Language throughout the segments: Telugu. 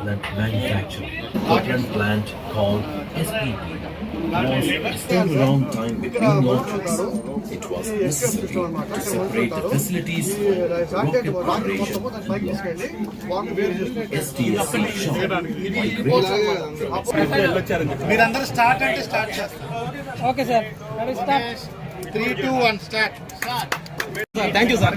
for cement Portland manufacturing. Portland plant called SPP was still a long time between matrix. It was necessary to separate the facilities for rocket preparation and STSC shop migrated from మీరందరూ స్టార్ట్ అంటే స్టార్ట్ చేస్తారు okay sir ready start three two one start thank you sir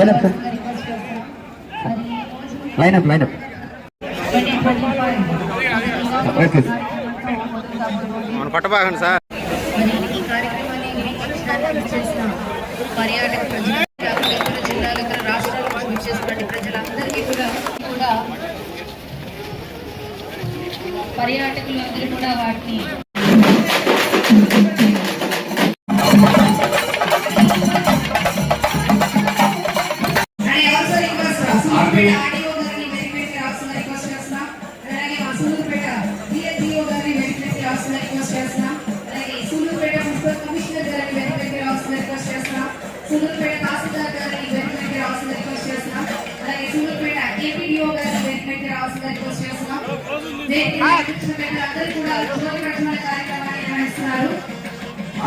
Lineup lineup lineup okay మన కొట్టబాగండి సార్ మరి ఈ కార్యక్రమాన్ని వీక్షించడానికి చేసిన పర్యాటక ప్రజలు ఇతర జిల్లాలు ఇతర రాష్ట్రాల నుంచి వచ్చేసినటువంటి ప్రజలందరికీ కూడా కూడా పర్యాటకులందరూ కూడా వాటిని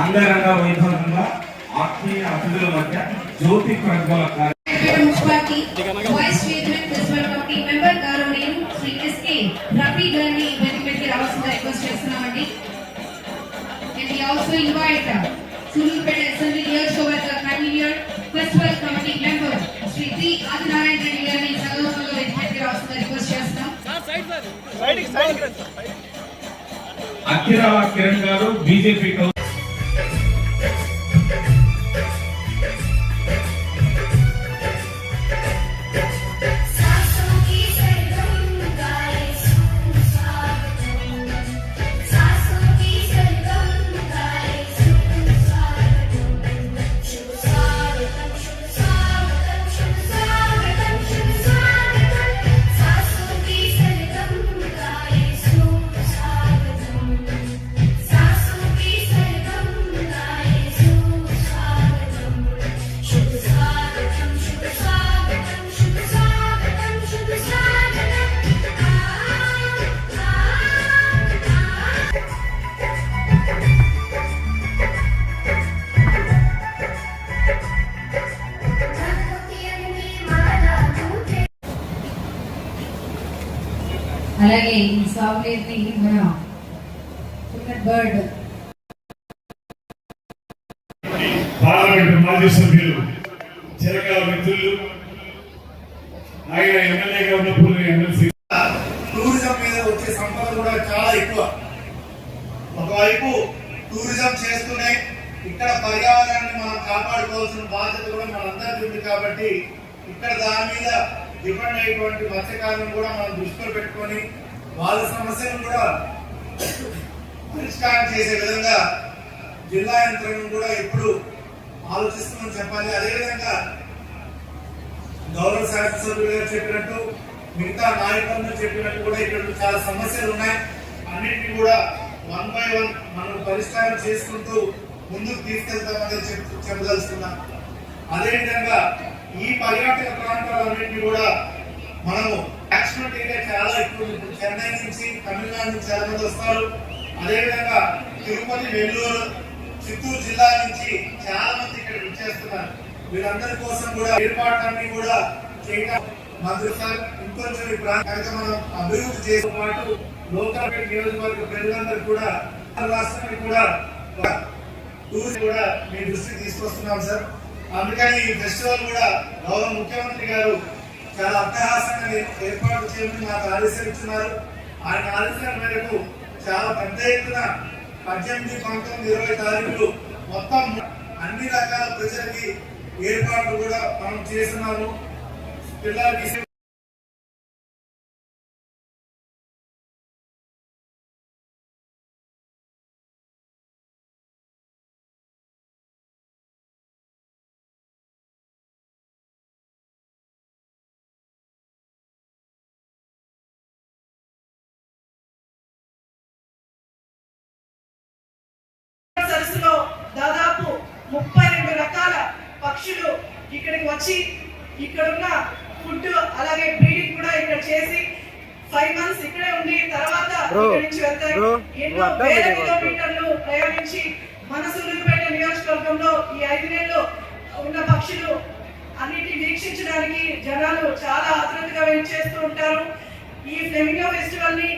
అంగరంగ వైభవంగా ఆత్మీయ అతిథుల మధ్య జ్యోతి ప్రజ్వల కార్య పేట municipality vice chairman principal committee member గౌరవనీయులు శ్రీ ఎస్కే రఫీ గారిని వెతికి రావాల్సిందిగా రిక్వెస్ట్ చేస్తున్నామండి. And we also invite Sullurpeta assembly నియోజకవర్గ convener festival committee member Shri T Adinarayana Reddy గారిని సగౌరవంగా వెతికి రావాల్సిందిగా రిక్వెస్ట్ చేస్తున్నాం. అఖిరాల కిరణ్ గారు బీజేపీ అలాగే ఈ సాఫ్ట్వేర్ని మన బర్డ్. పార్లమెంట్ మాజీ సభ్యులు చిరకాల మిత్రులు ఆయన ఎమ్మెల్యేగా ఉన్నప్పుడు ఎమ్మెల్సీ. టూరిజం మీద వచ్చే సంపద కూడా చాలా ఎక్కువ. ఒకవైపు టూరిజం చేస్తూనే ఇక్కడ పర్యావరణాన్ని మనం కాపాడుకోవాల్సిన బాధ్యత కూడా మనందరికీ ఉంది కాబట్టి ఇక్కడ దాని మీద డిపెండ్ అయ్యేటువంటి మత్స్యకారులను కూడా మనం దృష్టిలో పెట్టుకొని వాళ్ళ సమస్యలను కూడా పరిష్కారం చేసే విధంగా జిల్లా యంత్రాంగం కూడా ఎప్పుడు ఆలోచిస్తుందని చెప్పాలి. అదేవిధంగా గౌరవ శాసనసభ్యులు గారు చెప్పినట్టు మిగతా నాయకులందరూ చెప్పినట్టు కూడా ఇక్కడ చాలా సమస్యలు ఉన్నాయి. అన్నింటినీ కూడా వన్ బై వన్ మనం పరిష్కారం చేసుకుంటూ ముందుకు తీసుకెళ్తామని చెప్ చెప్పదలుచుకున్నాం. అదేవిధంగా ఈ పర్యాటక ప్రాంతాలన్నింటినీ కూడా మనము యాక్సిడెంట్ చాలా ఎక్కువ ఇప్పుడు చెన్నై నుంచి తమిళనాడు నుంచి చాలా మంది వస్తారు. అదేవిధంగా తిరుపతి వెల్లూరు చిత్తూరు జిల్లా నుంచి చాలా మంది ఇక్కడ విచ్చేస్తున్నారు వీరందరి కోసం కూడా ఏర్పాట్లన్నీ కూడా చేయడం మంత్రి సార్ ఇంకొంచెం ఈ ప్రాంతానికి అభివృద్ధి చేసే పాటు లోకల్ నియోజకవర్గ ప్రజలందరూ కూడా రాష్ట్రానికి కూడా ఒక టూర్ కూడా మీ దృష్టికి తీసుకొస్తున్నాం సార్. అందుకని ఈ ఫెస్టివల్ కూడా గౌరవ ముఖ్యమంత్రి గారు చాలా అట్టహాసంగా ఏర్పాటు చేయమని నాకు ఆదేశం ఇస్తున్నారు ఆయన ఆదేశాల మేరకు చాలా పెద్ద ఎత్తున పద్దెనిమిది పంతొమ్మిది ఇరవై తారీఖులు మొత్తం అన్ని రకాల ప్రజలకి ఏర్పాట్లు కూడా మనం చేస్తున్నాము. పిల్లలకి ఇక్కడికి వచ్చి ఇక్కడున్న ఫుడ్ అలాగే బ్రీడింగ్ కూడా ఇక్కడ చేసి ఫైవ్ మంత్స్ ఇక్కడే ఉండి తర్వాత ఇక్కడి నుంచి వెళ్తాయి ఎన్నో వేల కిలోమీటర్లు ప్రయాణించి మన సూర్యుపేట నియోజకవర్గంలో ఈ ఐదు నెలలు ఉన్న పక్షులు అన్నిటిని వీక్షించడానికి జనాలు చాలా ఆతృతగా వెయిట్ చేస్తూ ఉంటారు. ఈ ఫ్లెమింగో ఫెస్టివల్ని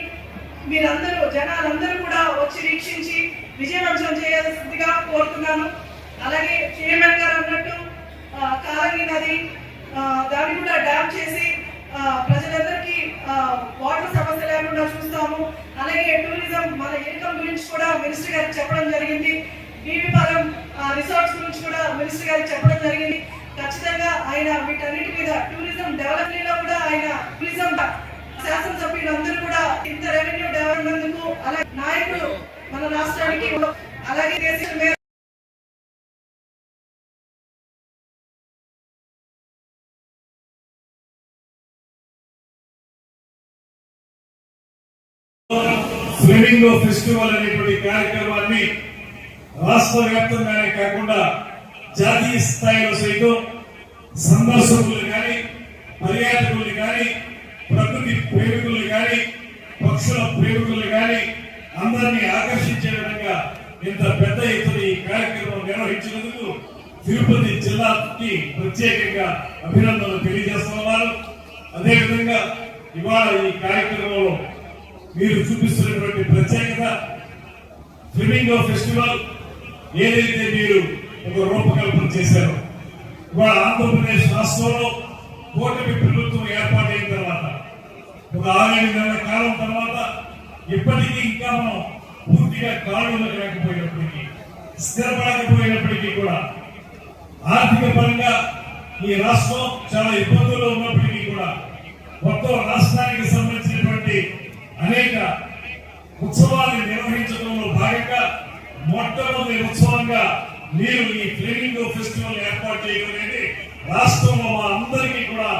మీరందరూ జనాలందరూ కూడా వచ్చి వీక్షించి విజయవంతం చేయాల్సిందిగా కోరుతున్నాను. అలాగే చైర్మన్ గారు అన్నట్టు ఆ, నది దాన్ని కూడా డ్యామ్ చేసి ప్రజలందరికీ వాటర్ సమస్య లేకుండా చూస్తాము. అలాగే టూరిజం మన ఇన్కమ్ గురించి కూడా మినిస్టర్ గారికి చెప్పడం జరిగింది. బీవీపాలెం రిసార్ట్స్ గురించి కూడా మినిస్టర్ గారికి చెప్పడం జరిగింది. ఖచ్చితంగా ఆయన వీటన్నిటి మీద టూరిజం డెవలప్మెంట్లో కూడా ఆయన టూరిజం శాసనసభ్యులందరూ కూడా ఇంత రెవెన్యూ డెవలప్మెంట్ అలాగే నాయకులు మన రాష్ట్రానికి అలాగే దేశం ఫ్లెమింగో ఫెస్టివల్ అనేటువంటి కార్యక్రమాన్ని రాష్ట్ర వ్యాప్తంగానే కాకుండా జాతీయ స్థాయిలో సైతం సందర్శకులు కానీ పర్యాటకులు కానీ ప్రకృతి ప్రేమికులు కానీ పక్షుల ప్రేమికులు కానీ అందరినీ ఆకర్షించే విధంగా ఇంత పెద్ద ఎత్తున ఈ కార్యక్రమం నిర్వహించినందుకు తిరుపతి జిల్లాకి ప్రత్యేకంగా అభినందనలు తెలియజేస్తున్నారు అదేవిధంగా ఇవాళ ఈ కార్యక్రమంలో మీరు చూపిస్తున్నటువంటి ప్రత్యేకత ఫ్లెమింగో ఫెస్టివల్ ఏదైతే మీరు ఒక రూపకల్పన చేశారో ఇవాళ ఆంధ్రప్రదేశ్ రాష్ట్రంలో కూటమి ప్రభుత్వం ఏర్పాటైన తర్వాత ఒక ఆరేడు నెలల కాలం తర్వాత ఇప్పటికీ ఇంకా మనం పూర్తిగా కాళ్ళు లేకపోయినప్పటికీ స్థిరపడకపోయినప్పటికీ కూడా ఆర్థిక పరంగా ఈ రాష్ట్రం చాలా ఇబ్బందుల్లో ఉన్నప్పటికీ కూడా మొత్తం రాష్ట్రానికి సంబంధించినటువంటి అనేక ఉత్సవాన్ని నిర్వహించడంలో భాగంగా మొట్టమొదటి ఉత్సవంగా మీరు ఈ ఫ్లేమింగో ఫెస్టివల్ ఏర్పాటు చేయడం అనేది రాష్ట్రంలో మా అందరికీ కూడా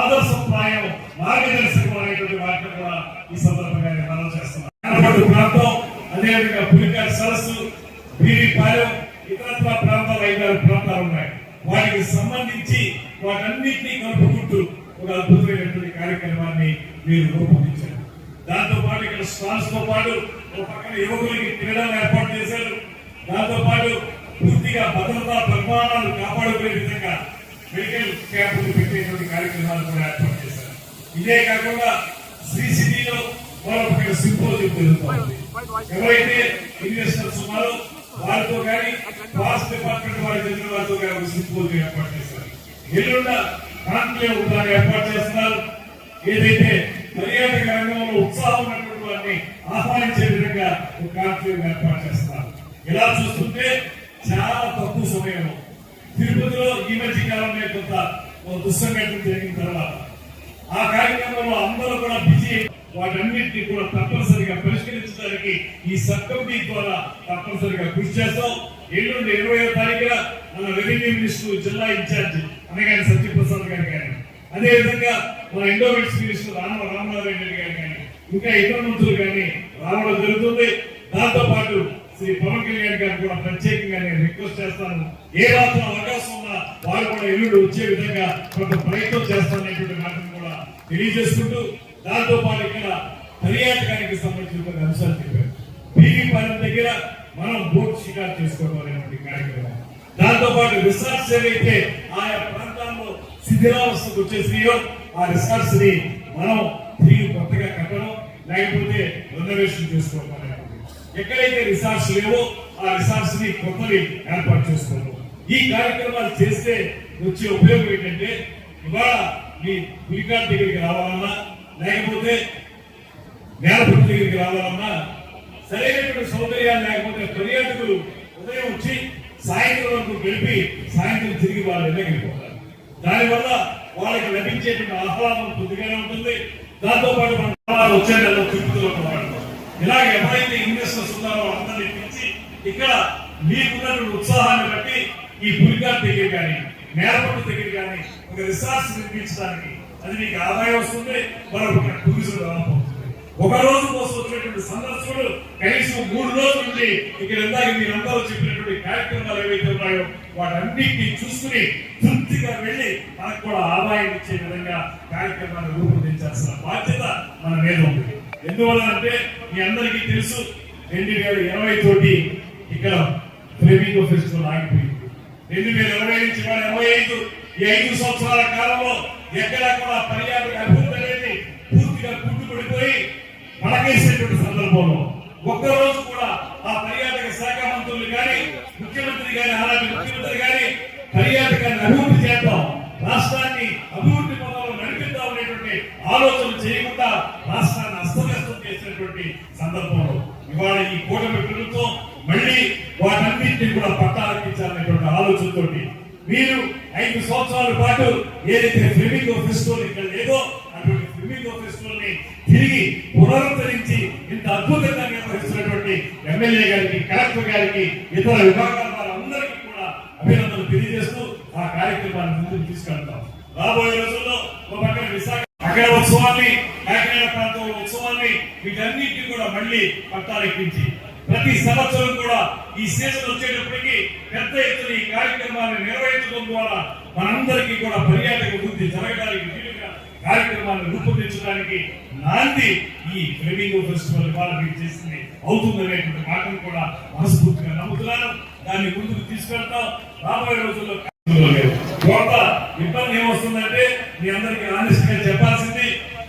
ఆదర్శప్రాయం మార్గదర్శకం అనేటువంటి వాటిని కూడా ఈ సందర్భంగా నేను మనం చేస్తున్నాను. ప్రాంతం అదేవిధంగా పులికారి సరస్సు బీరిపాలెం ఇతరత్ర ప్రాంతాలు ఐదారు ప్రాంతాలు ఉన్నాయి. వాటికి సంబంధించి వాటన్నింటినీ కలుపుకుంటూ ఒక అద్భుతమైనటువంటి కార్యక్రమాన్ని మీరు రూపొందించారు. దాంతో పాటు ఇక్కడ స్టాల్స్తో పాటు ఒక పక్కన యువకులకి తినడం ఏర్పాటు చేశారు. దాంతో పాటు పూర్తిగా భద్రతా ప్రమాణాలు కాపాడుకునే విధంగా మెడికల్ క్యాంపులు పెట్టేటువంటి కార్యక్రమాలు కూడా ఏర్పాటు చేశారు. ఇదే కాకుండా శ్రీ సిటీలో మరొక సింపోజియం జరుగుతుంది. ఎవరైతే ఇన్వెస్టర్స్ ఉన్నారో వారితో కానీ పాస్ డిపార్ట్మెంట్ వారికి చెందిన వారితో కానీ సింపోజియం ఏర్పాటు చేశారు. ఎల్లుండ కాన్క్లేవ్ కూడా ఏర్పాటు చేస్తున్నారు. ఏదైతే పర్యాటక రంగంలో ఉత్సాహం ఉన్నటువంటి వారిని ఆహ్వానించే విధంగా ఒక కాన్క్లేవ్ ఏర్పాటు చేస్తున్నారు. ఇలా చూస్తుంటే చాలా తక్కువ సమయం తిరుపతిలో ఈ మధ్య కాలంలో కొంత దుస్సంఘటన జరిగిన తర్వాత ఆ కార్యక్రమంలో అందరూ కూడా బిజీ వాటన్నిటిని కూడా తప్పనిసరిగా పరిష్కరించడానికి ఈ సబ్ కమిటీ ద్వారా తప్పనిసరిగా కృషి చేస్తాం. ఎల్లుండి ఇరవై తారీఖున మన రెవెన్యూ మినిస్టర్ జిల్లా ఇన్ఛార్జ్ అనగానే సత్యప్రసాద్ గారు కానీ అదే విధంగా మన ఎండోమెంట్స్ మినిస్టర్ రామ రామనారాయణ రెడ్డి గారు కానీ ఇంకా ఇతర మంత్రులు కానీ రావడం జరుగుతుంది. దాంతో పాటు శ్రీ పవన్ కళ్యాణ్ గారు కూడా ప్రత్యేకంగా నేను రిక్వెస్ట్ చేస్తాను. ఏ మాత్రం అవకాశం ఉన్నా వారు కూడా ఎల్లుడు వచ్చే విధంగా కొంత ప్రయత్నం చేస్తాననేటువంటి మాటను కూడా తెలియజేసుకుంటూ దాంతో పాటు ఇక్కడ పర్యాటకానికి సంబంధించిన కొన్ని అంశాలు చెప్పారు. పీవీ పాలెం దగ్గర మనం బోట్ షికారు చేసుకోవడం అనేటువంటి కార్యక్రమం. దాంతో పాటు రిసార్ట్స్ ఏవైతే ఆయా ప్రాంతాల్లో శిథిలావస్థకు వచ్చేసినాయో ఆ రిసార్ట్స్ని మనం తిరిగి కొత్తగా కట్టడం లేకపోతే రిజర్వేషన్ చేసుకోవడం ఎక్కడైతే రిసార్ట్స్ లేవో ఆ రిసార్ట్స్ని కొత్తవి ఏర్పాటు చేసుకోవడం. ఈ కార్యక్రమాలు చేస్తే వచ్చే ఉపయోగం ఏంటంటే ఇవాళ మీ పులికార్ దగ్గరికి రావాలన్నా లేకపోతే నేలపతి దగ్గరికి రావాలన్నా సరైనటువంటి సౌకర్యాలు లేకపోతే పర్యాటకులు ఉదయం వచ్చి సాయంత్రం వరకు గడిపి సాయంత్రం తిరిగి వాళ్ళ వెళ్ళిపోతారు. దానివల్ల వాళ్ళకి లభించేటువంటి ఆహ్లాదం కొద్దిగానే ఉంటుంది. దాంతో పాటు మన కుటుంబాలు వచ్చే నెలలో తిరుపతిలో వాడుతాం ఇలాగ ఎవరైతే ఇన్వెస్టర్స్ ఉన్నారో అందరినీ పిలిచి ఇక్కడ మీకున్నటువంటి ఉత్సాహాన్ని బట్టి ఈ పులికార్ దగ్గర కానీ నేలపట్టు దగ్గర కానీ ఒక రిసార్ట్స్ నిర్మించడానికి అది మీకు ఆదాయం వస్తుంది మరొక టూరిజం డెవలప్ అవుతుంది ఒక రోజు కోసం వచ్చినటువంటి సందర్శకులు కనీసం మూడు రోజుల నుండి ఇక్కడ ఇందాక మీరందరూ చెప్పినటువంటి కార్యక్రమాలు ఏవైతే ఉన్నాయో వాటన్నిటిని చూసుకుని తృప్తిగా వెళ్ళి మనకు కూడా ఆదాయం ఇచ్చే విధంగా కార్యక్రమాన్ని రూపొందించాల్సిన బాధ్యత మన మీద ఉంది. ఎందువల్ల అంటే మీ అందరికీ తెలుసు రెండు వేల ఇరవై తోటి ఇక్కడ ఫ్లెమింగో ఫెస్టివల్ ఆగిపోయింది రెండు వేల ఇరవై నుంచి మన ఇరవై ఐదు ఈ ఐదు సంవత్సరాల కాలంలో ఎక్కడా కూడా పర్యాటక అభివృద్ధి అనేది పూర్తిగా కుంటుపడిపోయి మనకేసినటువంటి సందర్భంలో ఒక్కరోజు కూడా ఆ పర్యాటక శాఖ మంత్రులు కానీ ముఖ్యమంత్రి గాని రాష్ట్రాన్ని అభివృద్ధి పదంలో నడిపిద్దాం అనేటువంటి ఆలోచన చేయకుండా రాష్ట్రాన్ని అస్తవ్యస్తం చేసినటువంటి సందర్భంలో ఇవాళ ఈ కూటమి ప్రభుత్వం మళ్ళీ వాటన్నింటినీ కూడా పట్టాలెక్కించాలనేటువంటి ఆలోచనతోటి మీరు ఐదు సంవత్సరాల పాటు ఏదైతే ఫిల్మింగ్ ఫెస్టివల్ ఇక్కడ లేదో అటువంటి ఫిల్మింగ్ ఫెస్టివల్ని తిరిగి పునరుద్ధరించి ఇంత అద్భుతంగా నిర్వహిస్తున్నటువంటి ఎమ్మెల్యే గారికి కలెక్టర్ గారికి ఇతర విభాగాల వారందరికీ కూడా అభినందనలు తెలియజేస్తూ ఆ కార్యక్రమాన్ని ముందుకు తీసుకెళ్తాం రాబోయే రోజుల్లో ఒక పక్కన విశాఖ అక్కడ ఉత్సవాన్ని కాకినాడ ప్రాంతంలో ఉత్సవాన్ని వీటన్నిటిని కూడా మళ్ళీ పట్టాలెక్కించి ప్రతి సంవత్సరం కూడా ఈ సీజన్ వచ్చేటప్పటికి పెద్ద ఎత్తున ఈ కార్యక్రమాన్ని నిర్వహించడం ద్వారా మనందరికీ కూడా పర్యాటక వృద్ధి జరగడానికి వీలుగా కార్యక్రమాన్ని రూపొందించడానికి నాంది ఈ ఫ్లెమింగో ఫెస్టివల్ ఇవాళ మీరు చేసింది అవుతుందనేటువంటి మాటను కూడా మనస్ఫూర్తిగా నమ్ముతున్నాను. దాన్ని ముందుకు తీసుకెళ్తాం. రాబోయే రోజుల్లో కొంత ఇబ్బంది ఏమొస్తుందంటే మీ అందరికీ ఆనెస్ట్గా చెప్పాల్సింది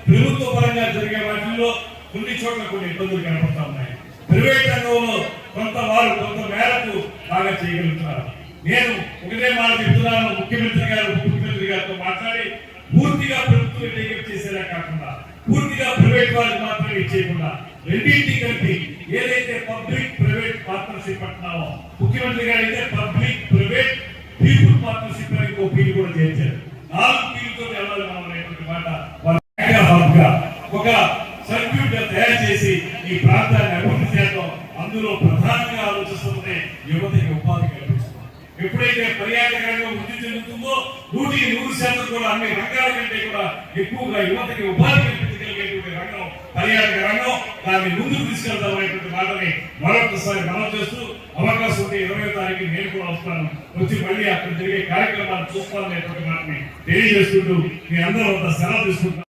ప్రభుత్వ పరంగా జరిగే వాటిల్లో కొన్ని చోట్ల కొన్ని ఇబ్బందులు కనపడతా ఉన్నాయి. ప్రైవేట్ రంగంలో కొంత వారు కొంత మేరకు బాగా చేయగలుగుతున్నారు. నేను ఒకటే మాట చెప్తున్నాను ముఖ్యమంత్రి గారు ముఖ్యమంత్రి గారితో మాట్లాడి పూర్తిగా ప్రభుత్వం టేకప్ చేసేలా కాకుండా పూర్తిగా ప్రైవేట్ వారికి మాత్రమే ఇచ్చేయకుండా రెండింటి కలిపి ఏదైతే పబ్లిక్ ప్రైవేట్ పార్ట్నర్షిప్ అంటున్నామో ముఖ్యమంత్రి గారు అయితే పబ్లిక్ ప్రైవేట్ పీపుల్ పార్ట్నర్షిప్ అని ఇంకో పీలు కూడా చేర్చారు నాలుగు పీలుతో వెళ్ళాలి మనం అనేటువంటి మాట ఒక సర్క్యూట్ తయారు చేసి ఈ ప్రాంతాన్ని అందులో ప్రధానంగా ఆలోచిస్తుందంటే యువతకి ఉపాధి కల్పించడం. ఎప్పుడైతే పర్యాటకంగా వృద్ధి చెందుతుందో నూటికి నూరు శాతం కూడా అన్ని రంగాల కంటే కూడా ఎక్కువగా యువతకి ఉపాధి కల్పించగలిగేటువంటి రంగం పర్యాటక రంగం దాన్ని ముందుకు తీసుకెళ్దాం అనేటువంటి మాటని మరొకసారి మనం చేస్తూ అవకాశం ఉంటే ఇరవై తారీఖు నేను కూడా వస్తాను. వచ్చి మళ్ళీ అక్కడ జరిగే కార్యక్రమాలు చూస్తాను అనేటువంటి మాటని తెలియజేస్తుంటూ మీ అందరూ అంత సెలవు తీసుకుంటాను